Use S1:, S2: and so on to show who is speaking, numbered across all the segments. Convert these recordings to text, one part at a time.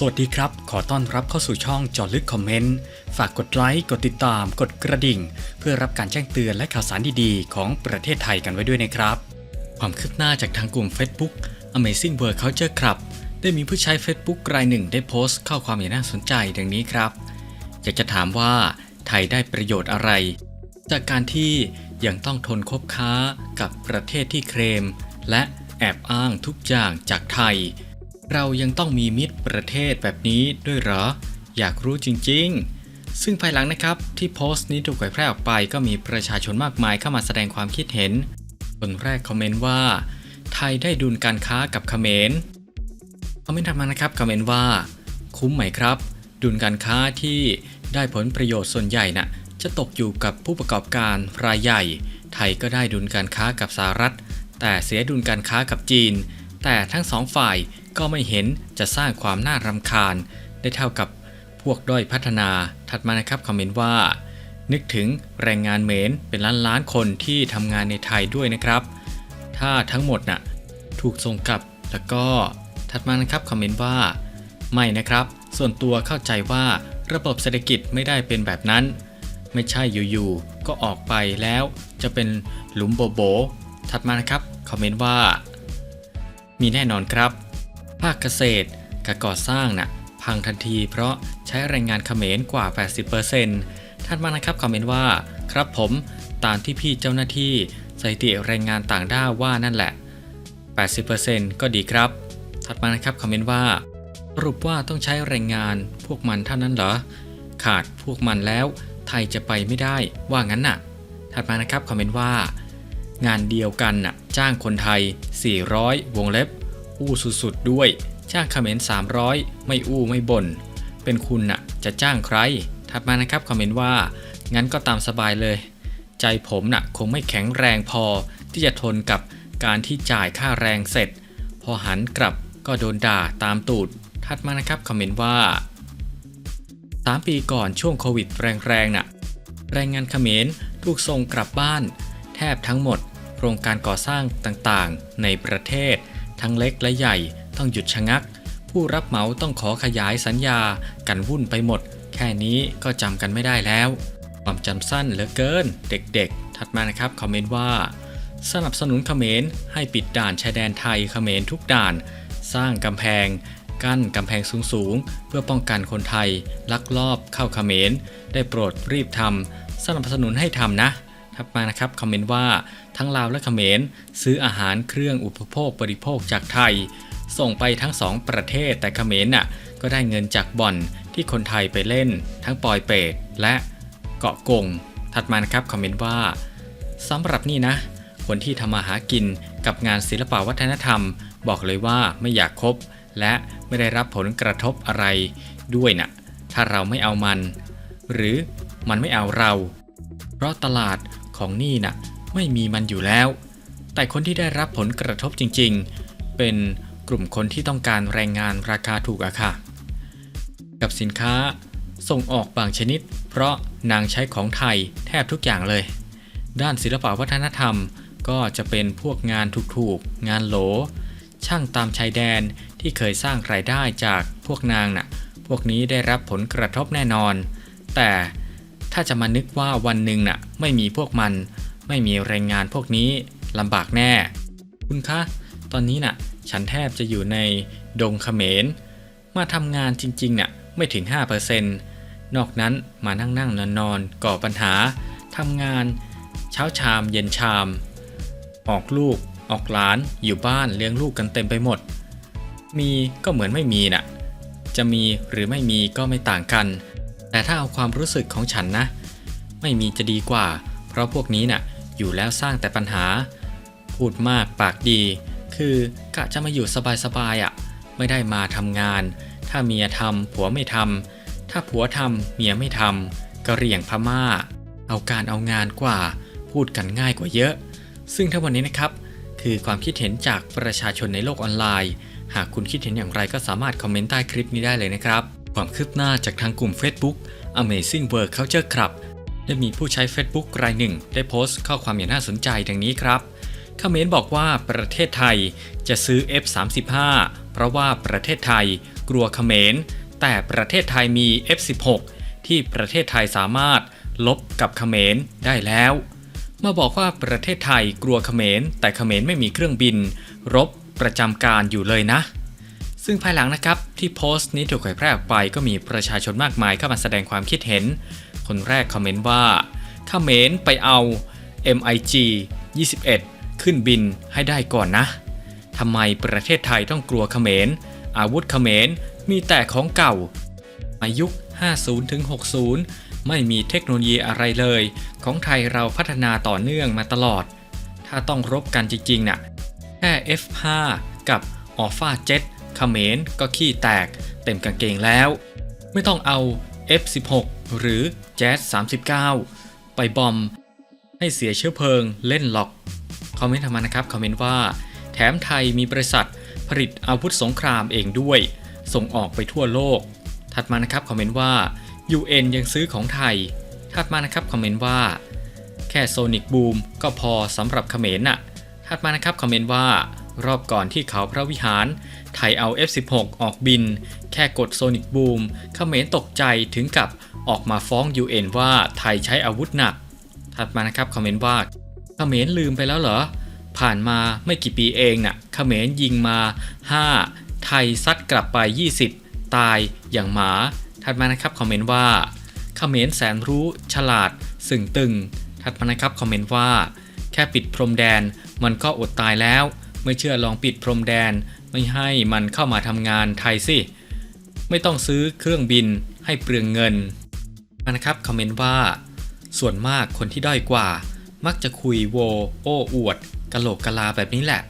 S1: สวัสดีครับ ขอต้อนรับเข้าสู่ช่องจอลึกคอมเมนต์ ฝากกดไลค์ กดติดตาม กดกระดิ่ง เพื่อรับการแจ้งเตือนและข่าวสารดีๆ ของประเทศไทยกันไว้ด้วยนะครับ ความคืบหน้าจากทางกลุ่ม Facebook Amazing World Culture Club ได้มีผู้ใช้ Facebook รายหนึ่งได้โพสต์ข้อความอย่างน่าสนใจดังนี้ครับ อยากจะถามว่าไทยได้ประโยชน์อะไร จากการที่ยังต้องทนคบค้ากับประเทศที่เคลมและแอบอ้างทุกอย่างจากไทย เรายังต้องมีมิตรประเทศแบบนี้ด้วยเหรอ อยากรู้จริง ๆ ซึ่งภายหลังนะครับที่โพสต์นี้ถูกเผยแพร่ออกไปก็มีประชาชนมากมายเข้ามาแสดงความคิดเห็น คนแรกคอมเมนต์ว่า ไทยได้ดุลการค้ากับเขมร คอมเมนต์ถัดมานะครับคอมเมนต์ว่า คุ้มไหมครับ ดุลการค้าที่ได้ผลประโยชน์ส่วนใหญ่น่ะจะตกอยู่กับผู้ประกอบการรายใหญ่ ไทยก็ได้ดุลการค้ากับสหรัฐ แต่เสียดุลการค้ากับจีน แต่ทั้งสองฝ่าย ก็ไม่เห็นจะสร้างความน่ารำคาญ ได้เท่ากับพวกด้อยพัฒนา ถัดมานะครับคอมเมนต์ว่า นึกถึงแรงงานเหมนเป็นล้านล้านคนที่ทำงานในไทยด้วยนะครับ ถ้าทั้งหมดน่ะถูกส่งกลับแล้วก็ถัดมานะครับคอมเมนต์ว่า ไม่นะครับ ส่วนตัวเข้าใจว่าระบบเศรษฐกิจไม่ได้เป็นแบบนั้น ไม่ใช่อยู่ๆก็ออกไปแล้วจะเป็นหลุมโบโบถัดมานะครับคอมเมนต์ว่า มีแน่นอนครับ ภาคเกษตรกับก่อสร้างน่ะพังทันทีเพราะใช้แรงงานเขมรกว่า 80%ถัดมานะครับคอมเมนต์ว่า ครับผมตามที่พี่เจ้าหน้าที่สถิติแรงงานต่างด้าวว่านั่นแหละ 80%ก็ดีครับ ถัดมานะครับคอมเมนต์ว่าสรุปว่าต้องใช้แรงงานพวกมันเท่านั้นเหรอ ขาดพวกมันแล้วไทยจะไปไม่ได้ว่างั้นน่ะ ถัดมานะครับคอมเมนต์ว่า งานเดียวกันน่ะจ้างคนไทย 400 วงเล็บ อู้สุดๆด้วย จ้างคอมเขมร300 ไม่อู้ไม่บ่น เป็นคุณน่ะจะจ้างใคร ถัดมานะครับคอมเมนต์ว่า งั้นก็ตามสบายเลย ใจผมน่ะคงไม่แข็งแรงพอที่จะทนกับการที่จ่ายค่าแรงเสร็จ พอหันกลับก็โดนด่าตามตูด ถัดมานะครับคอมเมนต์ว่า 3 ปีก่อนช่วงโควิดแรงๆน่ะแรงงานเขมรถูกส่งกลับบ้าน แทบทั้งหมด โครงการก่อสร้างต่างๆ ในประเทศ ทั้งเล็กและใหญ่ต้องหยุดชะงัก ผู้รับเหมาต้องขอขยายสัญญากันวุ่นไปหมด แค่นี้ก็จำกันไม่ได้แล้ว ความจำสั้นเหลือเกิน เด็กๆ ถัดมานะครับคอมเมนต์ว่า สนับสนุนเขมรให้ปิดด่านชายแดนไทยเขมรทุกด่าน สร้างกำแพง กั้นกำแพงสูงๆ เพื่อป้องกันคนไทย ลักลอบเข้าเขมรได้โปรดรีบทำสนับสนุนให้ทำนะ ถัดมานะครับคอมเมนต์ว่าทั้งลาวและเขมรซื้ออาหารเครื่องอุปโภคบริโภคจากไทย ส่งไปทั้งสองประเทศแต่เขมรน่ะก็ได้เงินจากบ่อนที่คนไทยไปเล่น ทั้งปอยเปตและเกาะกง ถัดมานะครับคอมเมนต์ว่าสำหรับนี่นะ คนที่ทำมาหากินกับงานศิลปวัฒนธรรม บอกเลยว่าไม่อยากคบ และไม่ได้รับผลกระทบอะไรด้วยนะถ้าเราไม่เอามัน หรือมันไม่เอาเรา เพราะตลาด ของนี่น่ะไม่มีมันอยู่แล้ว แต่คนที่ได้รับผลกระทบจริงๆ เป็นกลุ่มคนที่ต้องการแรงงานราคาถูกอะค่ะ กับสินค้าส่งออกบางชนิด เพราะนางใช้ของไทยแทบทุกอย่างเลย ด้านศิลปวัฒนธรรมก็จะเป็นพวกงานถูกๆ งานโหล ช่างตามชายแดนที่เคยสร้างรายได้จากพวกนางน่ะ พวกนี้ได้รับผลกระทบแน่นอน แต่ ถ้าจะมานึกว่าวันหนึ่งน่ะไม่มีพวกมัน ไม่มีแรงงานพวกนี้ลำบากแน่ คุณคะ ตอนนี้น่ะ ฉันแทบจะอยู่ในดงเขมร มาทำงานจริงๆน่ะไม่ถึง 5%นอกนั้นมานั่งนั่งนอนนอนก่อปัญหาทำงาน เช้าชามเย็นชาม ออกลูกออกหลานอยู่บ้านเลี้ยงลูกกันเต็มไปหมด มีก็เหมือนไม่มีน่ะ จะมีหรือไม่มีก็ไม่ต่างกัน แต่ถ้าเอาความรู้สึกของฉันนะ ไม่มีจะดีกว่า เพราะพวกนี้น่ะอยู่แล้วสร้างแต่ปัญหา พูดมากปากดี คือกะจะมาอยู่สบายๆอะ่ะ ไม่ได้มาทำงาน ถ้าเมียทำผัวไม่ทำถ้าผัวทำเมียไม่ทำกะเรี่ยงพม่า เอาการเอางานกว่า พูดกันง่ายกว่าเยอะ ซึ่งทั้งหมดนี้นะครับ คือความคิดเห็นจากประชาชนในโลกออนไลน์ หากคุณคิดเห็นอย่างไรก็สามารถคอมเมนต์ใต้คลิปนี้ได้เลยนะครับ ความคืบหน้าจากทางกลุ่ม Facebook Amazing World Culture Club ได้มีผู้ใช้ Facebook รายหนึ่ง ได้โพสต์ข้อความอย่างน่าสนใจดังนี้ครับคอมเมนต์บอกว่าประเทศไทยจะซื้อ F35 เพราะว่าประเทศไทยกลัวเขมร แต่ประเทศไทยมี F16 ที่ประเทศไทยสามารถลบกับเขมรได้แล้ว มาบอกว่าประเทศไทยกลัวเขมร แต่เขมรไม่มีเครื่องบิน รบประจำการอยู่เลยนะ ซึ่งภายหลังนะครับ ที่โพสต์นี้ถูกเผยแพร่ออกไปก็มีประชาชนมากมายเข้ามาแสดงความคิดเห็น คนแรกคอมเมนต์ว่าเขมรไปเอา MiG 21 ขึ้นบินให้ได้ก่อนนะทำไมประเทศไทยต้องกลัวเขมร อาวุธเขมรมีแต่ของเก่า อายุค50ถึง60 ไม่มีเทคโนโลยีอะไรเลย ของไทยเราพัฒนาต่อเนื่องมาตลอด ถ้าต้องรบกันจริงๆน่ะแค่ F5 กับ Alpha Jet เขมรก็ขี้แตกเต็มกางเกงแล้ว ไม่ต้องเอา F16 หรือ Jazz 39 ไปบอม ให้เสียเชื้อเพลิงเล่นหรอก คอมเมนต์ทำมานะครับ คอมเมนต์ว่า แถมไทยมีบริษัทผลิตอาวุธสงครามเองด้วย ส่งออกไปทั่วโลก ถัดมานะครับ คอมเมนต์ว่า UN ยังซื้อของไทย ถัดมานะครับ คอมเมนต์ว่า แค่โซนิกบูมก็พอสำหรับเขมรน่ะ ถัดมานะครับ คอมเมนต์ว่า รอบก่อนที่เขาพระวิหาร ไทยเอา F16 ออกบิน แค่กดโซนิกบูมเขมรตกใจถึงกับออกมาฟ้อง UN ว่าไทยใช้อาวุธหนัก ถัดมานะครับคอมเมนต์ว่าเขมรลืมไปแล้วเหรอ ผ่านมาไม่กี่ปีเองน่ะเขมรยิงมา 5 ไทยซัดกลับไป 20 ตายอย่างหมา ถัดมานะครับคอมเมนต์ว่าเขมรแสนรู้ฉลาดสึ่งตึง ถัดมานะครับคอมเมนต์ว่า แค่ปิดพรมแดนมันก็อดตายแล้ว ไม่เชื่อลองปิดพรมแดนไม่ให้มันเข้ามาทำงานไทยสิ ไม่ต้องซื้อเครื่องบินให้เปลืองเงินนะครับคอมเมนต์ว่า ส่วนมากคนที่ด้อยกว่า มักจะคุยโว โอ้อวดกะโหลกกะลาแบบนี้แหละ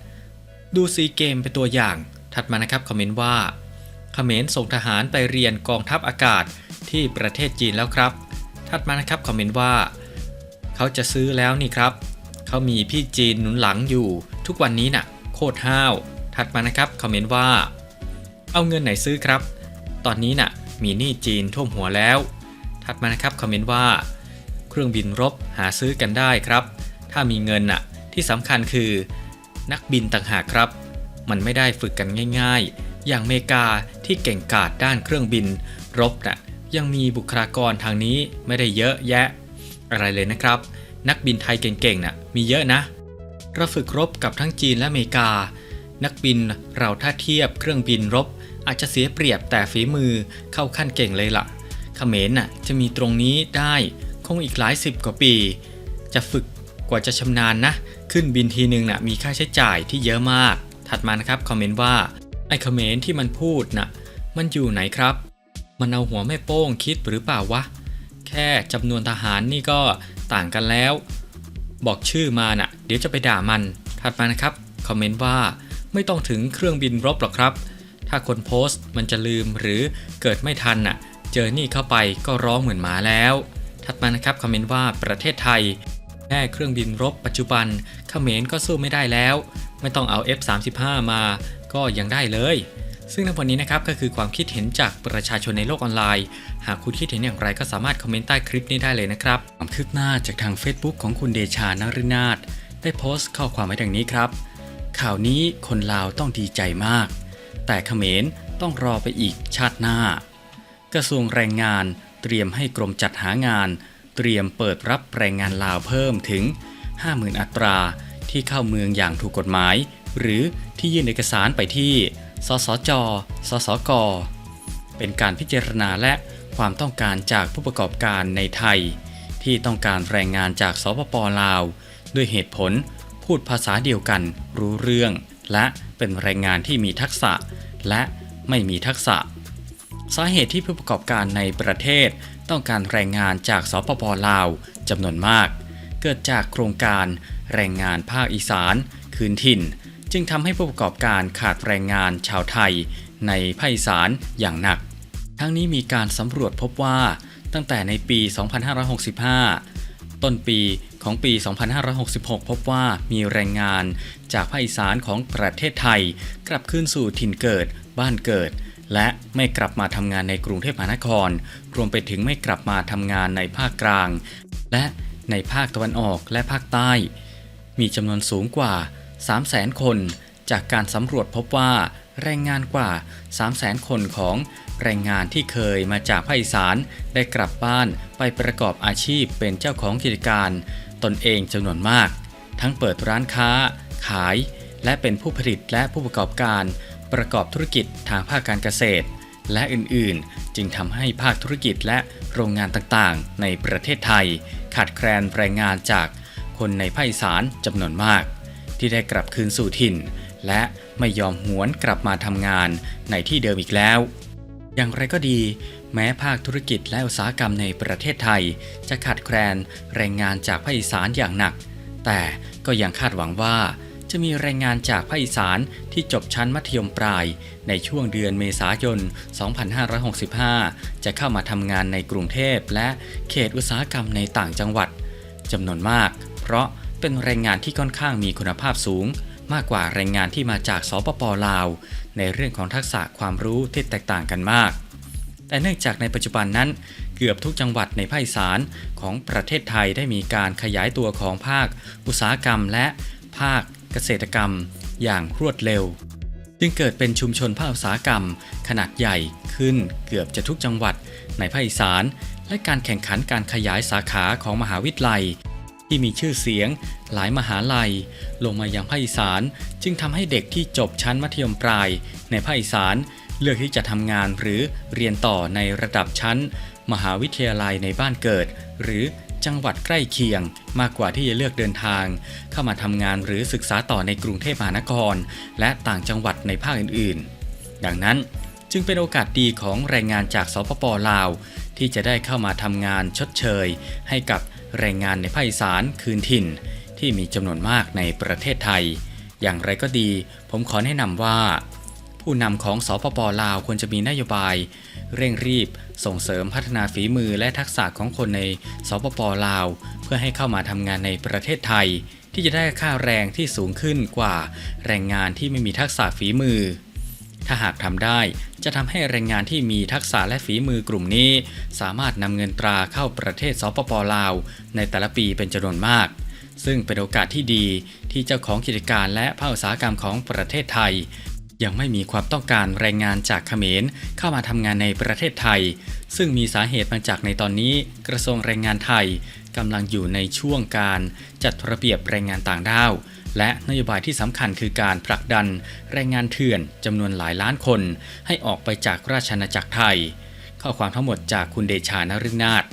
S1: ดูซีเกมเป็นตัวอย่าง ถัดมานะครับคอมเมนต์ว่าเขมรส่งทหารไปเรียนกองทัพอากาศที่ประเทศจีนแล้วครับ ถัดมานะครับคอมเมนต์ว่า เขาจะซื้อแล้วนี่ครับ เขามีพี่จีนหนุนหลังอยู่ทุกวันนี้น่ะ โคตรห้าว ถัดมานะครับคอมเมนต์ว่า เอาเงินไหนซื้อครับ ตอนนี้น่ะมีหนี้จีนท่วมหัวแล้ว ถัดมานะครับคอมเมนต์ว่า เครื่องบินรบหาซื้อกันได้ครับ ถ้ามีเงินน่ะที่สำคัญคือ นักบินต่างหากครับ มันไม่ได้ฝึกกันง่าย ๆ อย่างอเมริกาที่เก่งกาจด้านเครื่องบิน รบน่ะยังมีบุคลากรทางนี้ไม่ได้เยอะแยะ อะไรเลยนะครับ นักบินไทยเก่งๆน่ะมีเยอะนะ เราฝึกรบกับทั้งจีนและอเมริกา นักบินเราถ้าเทียบเครื่องบินรบ อาจจะเสียเปรียบแต่ฝีมือเข้าขั้นเก่งเลยล่ะเขมรน่ะจะมีตรงนี้ได้คงอีกหลายสิบกว่าปี จะฝึกกว่าจะชำนาญนะ ขึ้นบินทีนึงน่ะมีค่าใช้จ่ายที่เยอะมาก ถัดมานะครับคอมเมนต์ว่าไอ้เขมรที่มันพูดน่ะมันอยู่ไหนครับ มันเอาหัวแม่โป้งคิดหรือเปล่าวะ แค่จำนวนทหารนี่ก็ต่างกันแล้ว บอกชื่อมาน่ะ เดี๋ยวจะไปด่ามัน ถัดมานะครับ คอมเมนต์ว่าไม่ต้องถึงเครื่องบินรบหรอกครับ ถ้าคนโพสต์มันจะลืมหรือเกิดไม่ทันน่ะ เจอนี่เข้าไปก็ร้องเหมือนหมาแล้ว ถัดมานะครับคอมเมนต์ว่าประเทศไทยแค่เครื่องบินรบปัจจุบันเขมรก็สู้ไม่ได้แล้ว ไม่ต้องเอา F35 มา ก็ยังได้เลย ซึ่งในวันนี้นะครับก็คือความคิดเห็นจากประชาชนในโลกออนไลน์ หากคุณคิดเห็นอย่างไรก็สามารถคอมเมนต์ใต้คลิปนี้ได้เลยนะครับความคืบหน้าจากทาง Facebook ของคุณเดชานฤนาถได้โพสต์ข้อความไว้ดังนี้ครับ ข่าวนี้คนลาวต้องดีใจมาก แต่เขมรต้องรอไปอีกชาติหน้า กระทรวงแรงงานเตรียมให้กรมจัดหางาน เตรียมเปิดรับแรงงานลาวเพิ่มถึง 50,000 อัตราที่เข้าเมืองอย่างถูกกฎหมาย หรือที่ยื่นเอกสารไปที่ สสจ สสก เป็นการพิจารณาและความต้องการจากผู้ประกอบการในไทย ที่ต้องการแรงงานจากสปปลาว ด้วยเหตุผลพูดภาษาเดียวกัน รู้เรื่อง และเป็นแรงงานที่มีทักษะ และไม่มีทักษะ สาเหตุที่ผู้ประกอบการในประเทศต้องการแรงงานจากสปปลาวจำนวนมาก เกิดจากโครงการแรงงานภาคอีสาน คืนถิ่น จึงทำให้ผู้ประกอบการขาดแรงงานชาวไทย ในภาคอีสานอย่างหนัก ทั้งนี้มีการสำรวจพบว่าตั้งแต่ในปี 2565 ต้นปีของปี 2566 พบว่ามีแรงงานจากภาคอีสานของประเทศไทย กลับคืนสู่ถิ่นเกิด บ้านเกิด และไม่กลับมาทำงานในกรุงเทพมหานคร รวมไปถึงไม่กลับมาทำงานในภาคกลาง และในภาคตะวันออกและภาคใต้ มีจำนวนสูงกว่า 300,000 คน จากการสำรวจพบว่าแรงงานกว่า 300,000 คนของแรงงานที่เคยมาจากภาคอีสานได้กลับบ้านไปประกอบอาชีพเป็นเจ้าของกิจการ ตนเองจำนวนมาก ทั้งเปิดร้านค้า ขาย และเป็นผู้ผลิตและผู้ประกอบการ ประกอบธุรกิจทางภาคการเกษตร และอื่นๆ จึงทำให้ภาคธุรกิจและโรงงานต่างๆ ในประเทศไทย ขาดแคลนแรงงานจากคนในภาคอีสานจำนวนมาก ที่ได้กลับคืนสู่ถิ่น และไม่ยอมหวนกลับมาทำงานในที่เดิมอีกแล้ว อย่างไรก็ดี แม้ภาคธุรกิจและอุตสาหกรรมในประเทศไทย จะขาดแคลนแรงงานจากภาคอีสานอย่างหนัก แต่ก็ยังคาดหวังว่าจะมีแรงงานจากภาคอีสานที่จบชั้นมัธยมปลาย ในช่วงเดือนเมษายน 2565 จะเข้ามาทำงานในกรุงเทพและเขตอุตสาหกรรมในต่างจังหวัดจำนวนมาก เพราะ เป็นแรงงานที่ค่อนข้างมีคุณภาพสูง มากกว่าแรงงานที่มาจากสปปลาว ในเรื่องของทักษะความรู้ที่แตกต่างกันมาก แต่เนื่องจากในปัจจุบันนั้น เกือบทุกจังหวัดในภาคอีสานของประเทศไทยได้มีการขยายตัวของภาค อุตสาหกรรม และภาคเกษตรกรรม อย่างรวดเร็ว จึงเกิดเป็นชุมชนภาคอุตสาหกรรม ขนาดใหญ่ขึ้นเกือบจะทุกจังหวัดในภาคอีสานและการแข่งขันการขยายสาขาของมหาวิทยาลัย ที่มีชื่อเสียง หลายมหาลัย ลงมายังภาคอีสาน จึงทำให้เด็กที่จบชั้นมัธยมปลาย ในภาคอีสานเลือกที่จะทำงานหรือเรียนต่อในระดับชั้น มหาวิทยาลัยในบ้านเกิด หรือจังหวัดใกล้เคียง มากกว่าที่จะเลือกเดินทาง เข้ามาทำงานหรือศึกษาต่อในกรุงเทพมหานคร และต่างจังหวัดในภาคอื่นๆ ดังนั้นจึงเป็นโอกาสดีของแรงงานจากสปปลาว ที่จะได้เข้ามาทำงานชดเชย ให้กับ แรงงานในภาคอีสานคืนถิ่น ที่มีจำนวนมากในประเทศไทย อย่างไรก็ดี ผมขอแนะนำว่า ผู้นำของสปปลาวควรจะมีนโยบาย เร่งรีบส่งเสริมพัฒนาฝีมือและทักษะของคนในสปปลาว เพื่อให้เข้ามาทำงานในประเทศไทย ที่จะได้ค่าแรงที่สูงขึ้นกว่า แรงงานที่ไม่มีทักษะฝีมือ ถ้าหากทำได้จะทำให้แรงงานที่มีทักษะและฝีมือกลุ่มนี้ สามารถนำเงินตราเข้าประเทศสปปลาว ในแต่ละปีเป็นจำนวนมาก ซึ่งเป็นโอกาสที่ดีที่เจ้าของกิจการและภาคอุตสาหกรรมของประเทศไทย ยังไม่มีความต้องการแรงงานจากเขมรเข้ามาทำงานในประเทศไทย ซึ่งมีสาเหตุมาจากในตอนนี้กระทรวงแรงงานไทยกำลังอยู่ในช่วงการจัดระเบียบแรงงานต่างด้าว และนโยบายที่สำคัญคือการผลักดันแรงงานเถื่อนจำนวนหลายล้านคน ให้ออกไปจากราชอาณาจักรไทย ข้อความทั้งหมดจากคุณเดชานฤนาถ